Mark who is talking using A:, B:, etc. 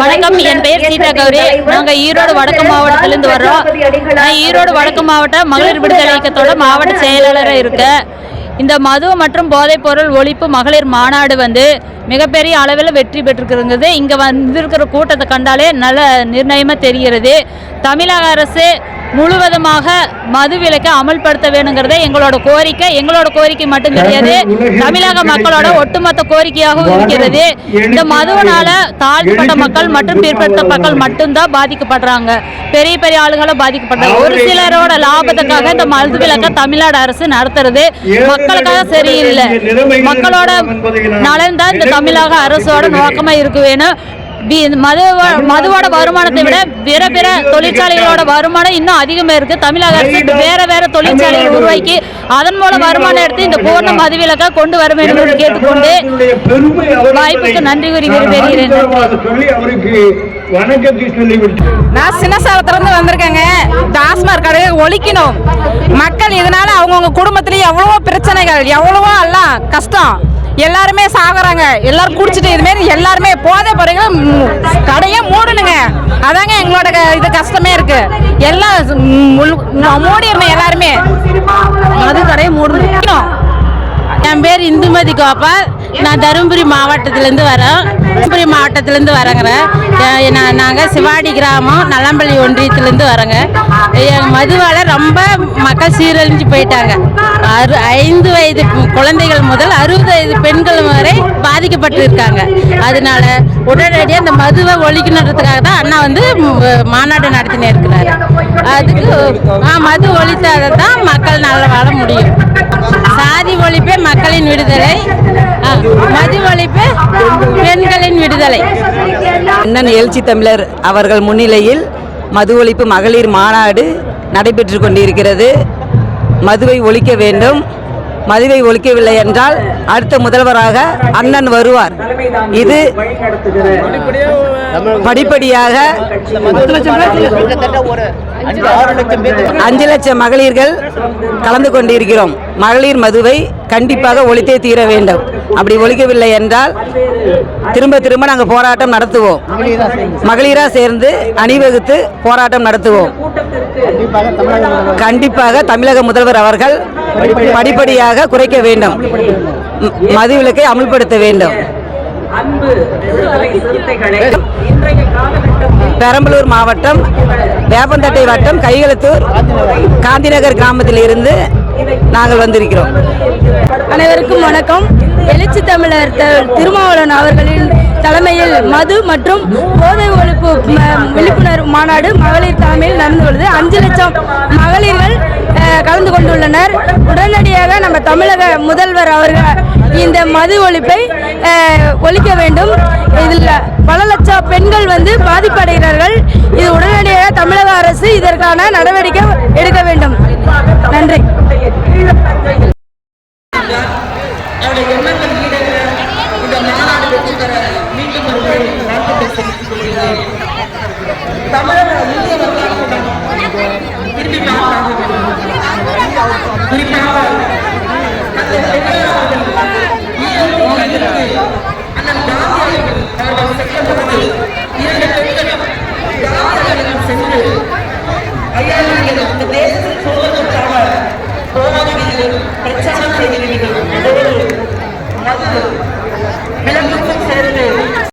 A: வணக்கம். என் பெயர் சீதா கௌரி. நாங்க ஈரோடு வடக்கு மாவட்டத்திலிருந்து வர்றோம். நான் ஈரோடு வடக்கு மாவட்ட மகளிர் விடுதலை இயக்கத்தோட மாவட்ட செயலாளராக இருக்கேன் இந்த மது மற்றும் போதைப்பொருள் ஒழிப்பு மகளிர் மாநாடு வந்து மிகப்பெரிய அளவில் வெற்றி பெற்றிருக்கிறது இங்கே வந்திருக்கிற கூட்டத்தை கண்டாலே நல்ல நிர்ணயமாக தெரிகிறது. தமிழக அரசு முழுவதுமாக மது விலக்கை அமல்படுத்த வேணுங்கிறதே எங்களோட கோரிக்கை. எங்களோட கோரிக்கை மட்டும் கிடையாது. தமிழக மக்களோட ஒட்டுமொத்த கோரிக்கையாகவும் இருக்கிறது. இந்த மதுவினால தாழ்த்தப்பட்ட மக்கள் மற்றும் பிற்படுத்த மக்கள் மட்டும்தான் பாதிக்கப்படுறாங்க. பெரிய பெரிய ஆளுகளை பாதிக்கப்படுறாங்க. ஒரு சிலரோட லாபத்துக்காக இந்த மது விலக்கை தமிழ்நாடு அரசு நடத்துறது. மக்களுக்காக சரியில்லை. மக்களோட நலன் தான் இந்த தமிழக அரசோட நோக்கமா இருக்க? வேணும் வி- இந்த மது மதுவோட வருமானத்தை விட வேற வேற தொழிற்சாலைகளோட வருமானம் இன்னும் அதிகமா இருக்கு. தமிழக அரசு வேற வேற தொழிற்சாலைகள் உருவாக்கி அதன் மூலம் வருமானம் எடுத்து இந்த பூர்ண மதுவிலக்கை கொண்டு வர வேண்டும் என்று கேட்டுக்கொண்டு வாய்ப்புக்கு நன்றி கூறி விடைபெறுகிறேன்.
B: சொல்லி அவருக்கு வணக்கத்தை சொல்லிவிட்டு
C: நான் சின்னசாலத்திலிருந்து வந்திருக்கேங்க. டாஸ்மாக் கடையை ஒழிக்கணும். மக்கள் இதனால அவங்கவுங்க குடும்பத்திலேயே எவ்வளவோ பிரச்சனைகள் எவ்வளவோ எல்லாம் கஷ்டம். எல்லாருமே சாகுறாங்க. எல்லாரும் குடிச்சிட்டு இதுமாரி எல்லாருமே போதை பொருட்கள் கடையே மூடணுங்க. அதாங்க எங்களோட க- இது கஷ்டமே இருக்கு. எல்லாம் மூடிடணும் எல்லாருமே. பேர் இந்துமதி கோபால். நான் தருமபுரி மாவட்டத்திலேருந்து வரேன். தருமபுரி மாவட்டத்திலேருந்து வரேங்கிறேன் நாங்கள் சிவாடி கிராமம் நலம்பள்ளி ஒன்றியத்திலேருந்து வரோங்க. எங்கள் மதுவால் ரொம்ப மக்கள் சீரழிஞ்சு போயிட்டாங்க. அறு ஐந்து வயது குழந்தைகள் முதல் அறுபது வயது பெண்கள் வரை பாதிக்கப்பட்டு இருக்காங்க. அதனால உடனடியாக இந்த மதுவை ஒழிக்கணுன்றதுக்காக தான் அண்ணா வந்து மாநாடு நடத்தினே இருக்கிறாரு. அதுக்கு மது ஒழித்தாதான் தான் மக்கள் நல்லா வாழ முடியும். ஒழிப்பே மக்களின் விடுதலை. மது ஒழிப்பே பெண்களின் விடுதலை.
D: அண்ணன் எழுச்சி தமிழர் அவர்கள் முன்னிலையில் மது ஒழிப்பு மகளிர் மாநாடு நடைபெற்று கொண்டிருக்கிறது. மதுவை ஒழிக்க வேண்டும். மதுவை ஒழிக்கவில்லை என்றால் அடுத்த முதல்வராக அண்ணன் வருவார். இது படிப்படியாக அஞ்சு லட்சம் மகளிர்கள் கலந்து கொண்டிருக்கிறோம். மகளிர் மதுவை கண்டிப்பாக ஒழித்தே தீர வேண்டும். அப்படி ஒழிக்கவில்லை என்றால் திரும்ப திரும்ப நாங்கள் போராட்டம் நடத்துவோம். மகளிராக சேர்ந்து அணிவகுத்து போராட்டம் நடத்துவோம். கண்டிப்பாக தமிழக முதல்வர் அவர்கள் படிப்படியாக குறைக்க வேண்டும். அமுல்படுத்த வேண்டும் பெரம்பலூர் மாவட்டம் வேப்பந்தட்டை வட்டம் கைகளத்தூர் காந்திநகர் கிராமத்தில் இருந்து நாங்கள் வந்திருக்கிறோம்.
C: அனைவருக்கும் வணக்கம். எழுச்சி தமிழர் த- திருமாவளவன் அவர்களின் தலைமையில் மது மற்றும் போதை ஒழிப்பு விழிப்புணர்வு மாநாடு மகளிர் தலைமையில் நடந்துள்ளது அஞ்சு லட்சம் மகளிர்கள் கலந்து கொண்டுள்ளனர். உடனடியாக நம்ம தமிழக முதல்வர் அவர்கள் இந்த மது ஒழிப்பை ஒழிக்க வேண்டும். இதில் பல லட்சம் பெண்கள் வந்து பாதிப்படைகிறார்கள். இது உடனடியாக தமிழக அரசு இதற்கான நடவடிக்கை எடுக்க வேண்டும். நன்றி.
D: தமிழக